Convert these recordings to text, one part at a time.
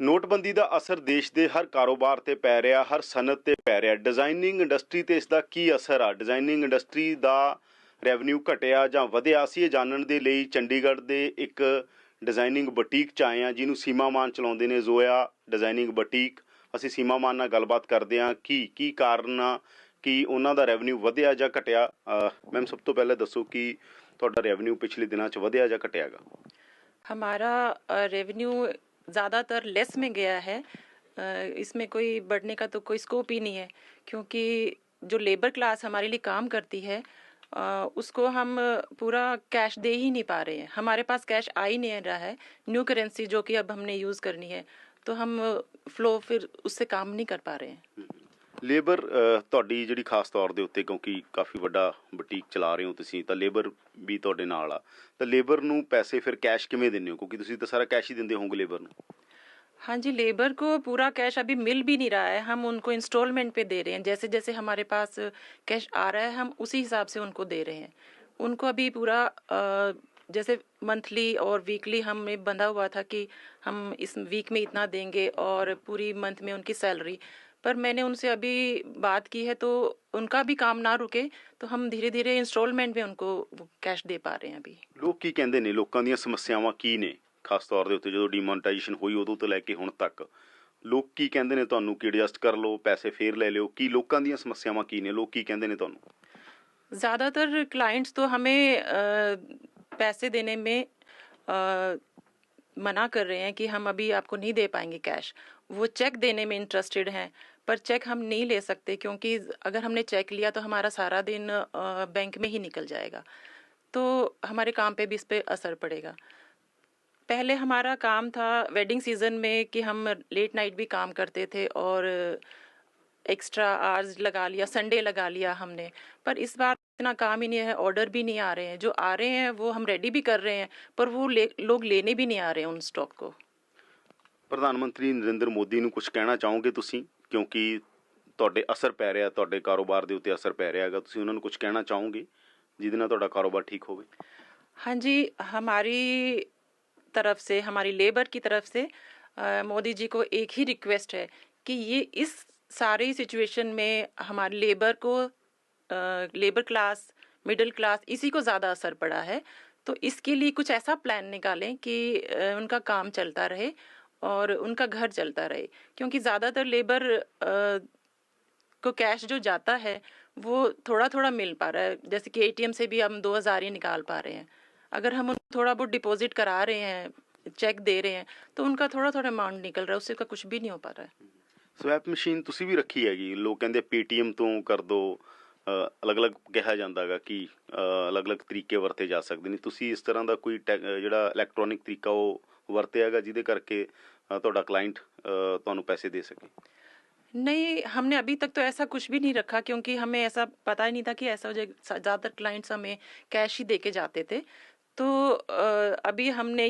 ਨੋਟਬੰਦੀ ਦਾ ਅਸਰ ਦੇਸ਼ ਦੇ ਹਰ ਕਾਰੋਬਾਰ ਤੇ ਪੈ ਰਿਹਾ ਹਰ ਸਨਅਤ ਤੇ ਪੈ ਰਿਹਾ ਡਿਜ਼ਾਈਨਿੰਗ ਇੰਡਸਟਰੀ ਤੇ ਇਸ ਦਾ ਕੀ ਅਸਰ ਆ ਡਿਜ਼ਾਈਨਿੰਗ ਇੰਡਸਟਰੀ ਦਾ ਰੈਵਨਿਊ ਘਟਿਆ ਜਾਂ ਵਧਿਆ ਸੀ ਇਹ ਜਾਣਨ ਦੇ ਲਈ ਚੰਡੀਗੜ੍ਹ ਦੇ ਇੱਕ ਡਿਜ਼ਾਈਨਿੰਗ ਬੁਟੀਕ ਚ ਆਏ ਆ ਜਿਹਨੂੰ ਸੀਮਾ ਮਾਨ ਚਲਾਉਂਦੇ ਨੇ ਜ਼ੋਇਆ ਡਿਜ਼ਾਈਨਿੰਗ ਬੁਟੀਕ ਅਸੀਂ ਸੀਮਾ ਮਾਨ ਨਾਲ ਗੱਲਬਾਤ ਕਰਦੇ ਹਾਂ ਕੀ ਕੀ ਕਾਰਨ ਆ ਕਿ ਉਹਨਾਂ ਦਾ ਰੈਵਨਿਊ ਵਧਿਆ ਜਾਂ ਘਟਿਆ ਮੈਮ ਸਭ ਤੋਂ ਪਹਿਲਾਂ ਦੱਸੋ ਕਿ ਤੁਹਾਡਾ ਰੈਵਨਿਊ ਪਿਛਲੇ ਦਿਨਾਂ ਚ ਵਧਿਆ ਜਾਂ ਘਟਿਆਗਾ हमारा रेवेन्यू ज़्यादातर लेस में गया है। इसमें कोई बढ़ने का तो कोई स्कोप ही नहीं है, क्योंकि जो लेबर क्लास हमारे लिए काम करती है उसको हम पूरा कैश दे ही नहीं पा रहे हैं। हमारे पास कैश आ ही नहीं रहा है न्यू करेंसी जो कि अब हमने यूज़ करनी है तो हम फ्लो फिर उससे काम नहीं कर पा रहे हैं। ਲੇਬਰ ਅਹ, ਤੁਹਾਡੀ ਜਿਹੜੀ ਖਾਸ ਤੌਰ ਦੇ ਉੱਤੇ ਕਿਉਂਕਿ ਕਾਫੀ ਵੱਡਾ ਬੁਟੀਕ ਚਲਾ ਰਹੇ ਹੋ ਤੁਸੀਂ ਤਾਂ ਲੇਬਰ ਵੀ ਤੁਹਾਡੇ ਨਾਲ ਆ ਤਾਂ ਲੇਬਰ ਨੂੰ ਪੈਸੇ ਫਿਰ ਕੈਸ਼ ਕਿਵੇਂ ਦਿੰਦੇ ਹੋ ਕਿਉਂਕਿ ਤੁਸੀਂ ਤਾਂ ਸਾਰਾ ਕੈਸ਼ ਹੀ ਦਿੰਦੇ ਹੋਵੋਗੇ ਲੇਬਰ ਨੂੰ हाँ जी लेबर को पूरा कैश अभी मिल भी नहीं रहा है हम उनको इंस्टॉलमेंट पे दे रहे हैं जैसे जैसे हमारे पास कैश आ रहा है हम उसी हिसाब से उनको दे रहे हैं उनको अभी पूरा अ, जैसे मंथली और वीकली हमें बंधा हुआ था कि हम इस वीक में इतना देंगे और पूरी मंथ में उनकी सैलरी पर मैंने उनसे अभी बात की है तो उनका भी काम ना रुके तो हम धीरे धीरे इंस्टॉलमेंट में उनको कैश दे पा रहे हैं अभी ਲੋਕ ਕੀ ਕਹਿੰਦੇ ਨੇ ਲੋਕਾਂ ਦੀਆਂ ਸਮੱਸਿਆਵਾਂ ਕੀ ਨੇ ਖਾਸ ਤੌਰ ਦੇ ਉੱਤੇ ਜਦੋਂ ਡੀਮੋਨਟਾਈਜੇਸ਼ਨ ਹੋਈ ਉਦੋਂ ਤੋਂ ਲੈ ਕੇ ਹੁਣ ਤੱਕ ਲੋਕ ਕੀ ਕਹਿੰਦੇ ਨੇ ਤੁਹਾਨੂੰ ਕਿ ਐਡਜਸਟ ਕਰ ਲਓ ਪੈਸੇ ਫੇਰ ਲੈ ਲਿਓ ਕੀ ਲੋਕਾਂ ਦੀਆਂ ਸਮੱਸਿਆਵਾਂ ਕੀ ਨੇ ਲੋਕ ਕੀ ਕਹਿੰਦੇ ਨੇ ਤੁਹਾਨੂੰ ज़्यादातर क्लाइंट्स तो हमें अ, पैसे देने में अ, मना कर रहे हैं कि हम अभी आपको नहीं दे पाएँगे कैश वो चेक देने में इंटरेस्टेड हैं, पर चेक हम नहीं ले सकते क्योंकि अगर हमने चेक लिया तो हमारा सारा दिन बैंक में ही निकल जाएगा। तो हमारे काम पे भी इस पर असर पड़ेगा। पहले हमारा काम था वेडिंग सीज़न में कि हम लेट नाइट भी काम करते थे और एक्स्ट्रा आवर्स लगा लिया संडे लगा लिया हमने पर इस बार इतना काम ही नहीं है ऑर्डर भी नहीं आ रहे हैं जो आ रहे हैं वो हम रेडी भी कर रहे हैं पर वो ले, लोग लेने भी नहीं आ रहे हैं उन स्टॉक को ਪ੍ਰਧਾਨ ਮੰਤਰੀ ਨਰਿੰਦਰ ਮੋਦੀ ਨੂੰ ਕੁਝ ਕਹਿਣਾ ਚਾਹੋਗੇ ਤੁਸੀਂ ਕਿਉਂਕਿ ਤੁਹਾਡੇ ਅਸਰ ਪੈ ਰਿਹਾ ਤੁਹਾਡੇ ਕਾਰੋਬਾਰ ਦੇ ਉੱਤੇ ਅਸਰ ਪੈ ਰਿਹਾ ਹੈਗਾ ਤੁਸੀਂ ਉਹਨਾਂ ਨੂੰ ਕੁਝ ਕਹਿਣਾ ਚਾਹੋਗੇ ਜਿਹਦੇ ਨਾਲ ਤੁਹਾਡਾ ਕਾਰੋਬਾਰ ਠੀਕ ਹੋਵੇ हाँ जी हमारी तरफ से हमारी लेबर की तरफ से अ, मोदी जी को एक ही रिक्वेस्ट है कि ये इस सारी सिचुएशन में हमारे लेबर को लेबर क्लास मिडिल क्लास इसी को ज़्यादा असर पड़ा है। तो इसके लिए कुछ ऐसा प्लान निकालें कि उनका काम चलता रहे और उनका घर चलता रहे। क्योंकि ज़्यादातर लेबर अ, को कैश जो जाता है वो थोड़ा थोड़ा मिल पा रहा है। जैसे कि एटीएम से भी हम दो हज़ार ही निकाल पा रहे हैं। अगर हम उनको थोड़ा बहुत डिपॉजिट करा रहे हैं चेक दे रहे हैं तो उनका थोड़ा थोड़ा अमाउंट निकल रहा है उससे का कुछ भी नहीं हो पा रहा है। ਸਵੈਪ ਮਸ਼ੀਨ ਤੁਸੀਂ ਵੀ ਰੱਖੀ ਹੈਗੀ ਲੋਕ ਕਹਿੰਦੇ ਪੇਟੀਐਮ ਤੋਂ ਕਰ ਦੋ ਅ, ਅਲੱਗ-ਅਲੱਗ ਕਿਹਾ ਜਾਂਦਾਗਾ ਕਿ ਅ, ਅਲੱਗ-ਅਲੱਗ ਤਰੀਕੇ ਵਰਤੇ ਜਾ ਸਕਦੇ ਨੇ ਤੁਸੀਂ ਇਸ ਤਰ੍ਹਾਂ ਦਾ ਕੋਈ ਟੈ- ਅ, ਜਿਹੜਾ ਇਲੈਕਟ੍ਰੋਨਿਕ ਤਰੀਕਾ ਉਹ ਵਰਤਿਆਗਾ ਜਿਹਦੇ ਕਰਕੇ ਅ, ਤੁਹਾਡਾ ਕਲਾਇੰਟ ਤੁਹਾਨੂੰ ਪੈਸੇ ਦੇ ਸਕੇ नहीं हमने अभी तक तो ऐसा कुछ भी नहीं रखा क्योंकि हमें ऐसा पता ही नहीं था कि ऐसा हो जाए ज़्यादातर क्लाइंट्स हमें कैश ही दे के जाते थे तो अ, अभी हमने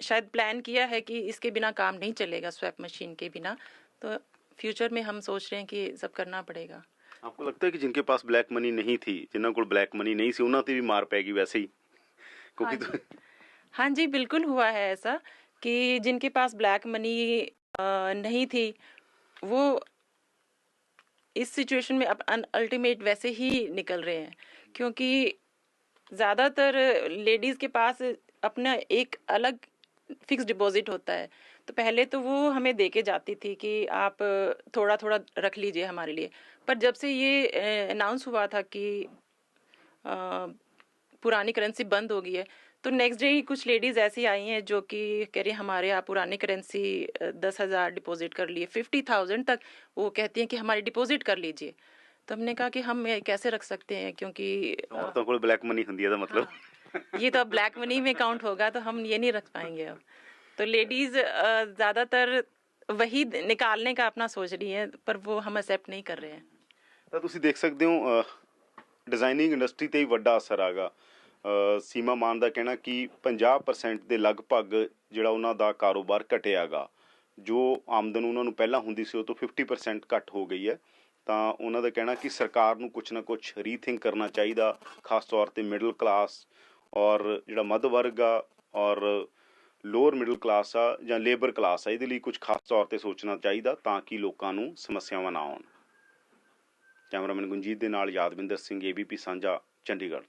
शायद प्लान किया है कि इसके बिना काम नहीं चलेगा स्वैप मशीन के बिना तो फ्यूचर में हम सोच रहे हैं कि सब करना पड़ेगा। आपको लगता है कि जिनके पास ब्लैक मनी नहीं थी जिन्होंने को ब्लैक मनी नहीं थी उन्होंने तो भी मार पाएगी वैसे ही? क्योंकि हाँ तो... हाँ जी बिल्कुल हुआ है ऐसा कि जिनके पास ब्लैक मनी नहीं थी वो इस सिचुएशन में अब अल्टीमेट वैसे ही निकल रहे हैं। क्योंकि ज़्यादातर लेडीज़ के पास अपना एक अलग फिक्स डिपॉजिट होता है। तो पहले तो वो हमें दे के जाती थी कि आप थोड़ा थोड़ा रख लीजिए हमारे लिए। पर जब से ये अनाउंस हुआ था कि आ, पुरानी करेंसी बंद हो गई है तो नेक्स्ट डे ही कुछ लेडीज़ ऐसी आई हैं जो कि कह रही हमारे यहाँ पुरानी करेंसी दस हज़ार डिपॉजिट कर लिए फिफ्टी थाउज़ेंड तक। वो कहती हैं कि हमारी डिपॉजिट कर लीजिए। तो हमने कहा कि हम कैसे रख सकते हैं? क्योंकि तो ब्लैक मनी होती मतलब। हाँ, ये तो अब ब्लैक मनी में काउंट होगा तो हम ये नहीं रख पाएँगे अब। तो लेडीज ज़्यादातर वही निकालने का अपना सोच रही हैं पर वो हम एक्सेप्ट नहीं कर रहे हैं ਤਾਂ ਤੁਸੀਂ ਦੇਖ ਸਕਦੇ ਹੋ ਡਿਜ਼ਾਈਨਿੰਗ ਇੰਡਸਟਰੀ ਤੇ ਹੀ ਵੱਡਾ ਅਸਰ ਆਗਾ ਸੀਮਾ ਮਾਨ ਦਾ ਕਹਿਣਾ ਕਿ 50% ਦੇ ਲਗਭਗ ਜਿਹੜਾ ਉਹਨਾਂ ਦਾ ਕਾਰੋਬਾਰ ਘਟਿਆਗਾ ਜੋ ਆਮਦਨ ਉਹਨਾਂ ਨੂੰ ਪਹਿਲਾਂ ਹੁੰਦੀ ਸੀ ਉਹ ਤੋਂ 50% ਘੱਟ ਹੋ ਗਈ ਹੈ ਤਾਂ ਉਹਨਾਂ ਦਾ ਕਹਿਣਾ ਕਿ ਸਰਕਾਰ ਨੂੰ ਕੁਝ ਨਾ ਕੁਝ ਰੀਥਿੰਕ ਕਰਨਾ ਚਾਹੀਦਾ ਖਾਸ ਤੌਰ ਤੇ ਮਿਡਲ ਕਲਾਸ ਔਰ ਜਿਹੜਾ ਮੱਧ ਵਰਗ ਆ ਔਰ ਲੋਅਰ ਮਿਡਲ ਕਲਾਸ ਆ ਜਾਂ ਲੇਬਰ ਕਲਾਸ ਆ, ਇਹਦੇ ਲਈ ਕੁਝ ਖਾਸ ਤੌਰ ਤੇ ਸੋਚਣਾ ਚਾਹੀਦਾ ਤਾਂ ਕਿ ਲੋਕਾਂ ਨੂੰ ਸਮੱਸਿਆਵਾਂ ਨਾ ਆਉਣ। ਕੈਮਰਾਮੈਨ ਗੁੰਜੀਤ ਦੇ ਨਾਲ ਯਾਦਵਿੰਦਰ ਸਿੰਘ ਏਬੀਪੀ ਸਾਂਝਾ, ਚੰਡੀਗੜ੍ਹ।